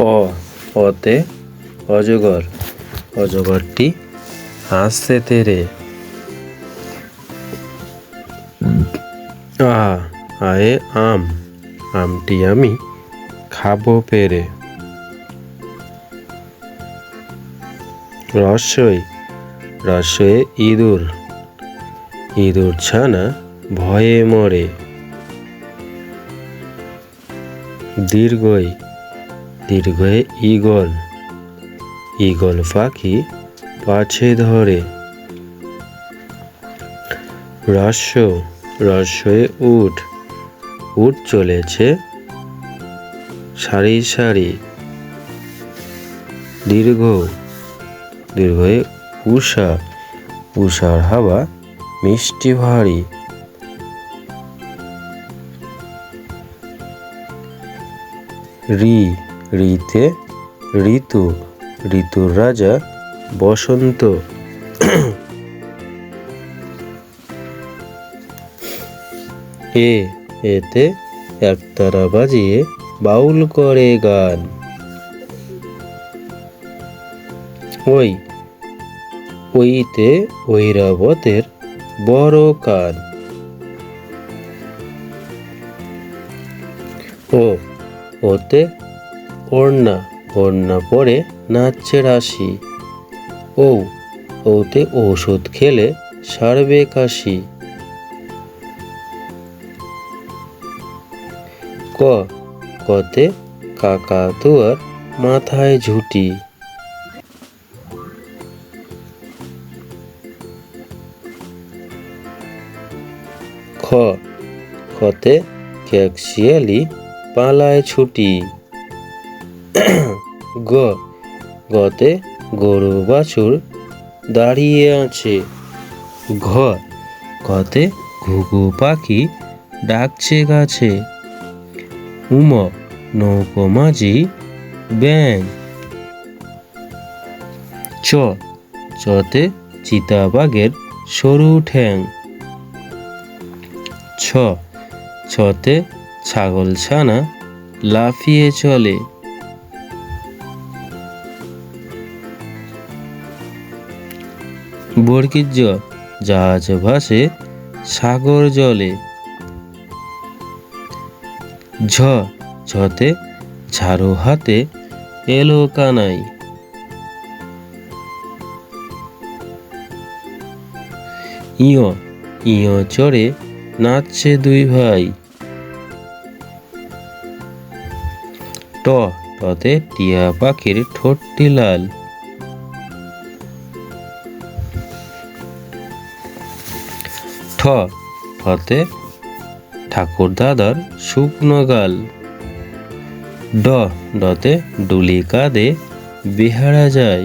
অ, অতে, অজগর। অজগরটি হাসছে তেরে। আ আয়ে আম। আমটি আমি খাব পেরে। রসই, রসয়ে ইঁদুর। ইঁদুর ছানা ভয়ে মরে। দীর্ঘই দীর্ঘয়ে ঈগল। ঈগল পাখি পাছে ধরে। রস্য রস্যয়ে উঠ। উঠ চলেছে সারি সারি। দীর্ঘ দীর্ঘয়ে উষা উষার হাওয়া মিষ্টি ভারী। রি রিতে ঋতু, ঋতুর রাজা, বসন্ত। এ, এতে একতারা বাজিয়ে বাউল করে গান। ওই, ওইতে ঐরাবতের বড় কান। ও, ওতে ওড়না ওড়না পরে নাচছে রাশি। ও ওতে ওষুধ খেলে সারবে কাশি। ক, কতে কাকা তুয়ার মাথায় ঝুটি। খ খতে ক্যাকশিয়ালি পালায় ছুটি। গ, গতে গরু বাছুর দাঁড়িয়ে আছে। ঘ ঘতে ঘুঘু পাখি ডাকছে গাছে। উম, নৌকো মাঝি ব্যাং চ, চতে চিতাবাঘের সরু ঠ্যাং। ছ ছতে ছাগল ছানা লাফিয়ে চলে। বর্গির জ জাহাজ ভাসে সাগর জলে। ঝ, ঝতে ঝাড়ু হাতে এলো কানাই। ইয় ইয় চড়ে নাচছে দুই ভাই। ট, টতে টিয়া পাখির ঠোঁটটি লাল। ঠ ঠতে ঠাকুর দাদার শুকনো গাল। ড ডতে ডুলি কাঁদে বেহারা যায়।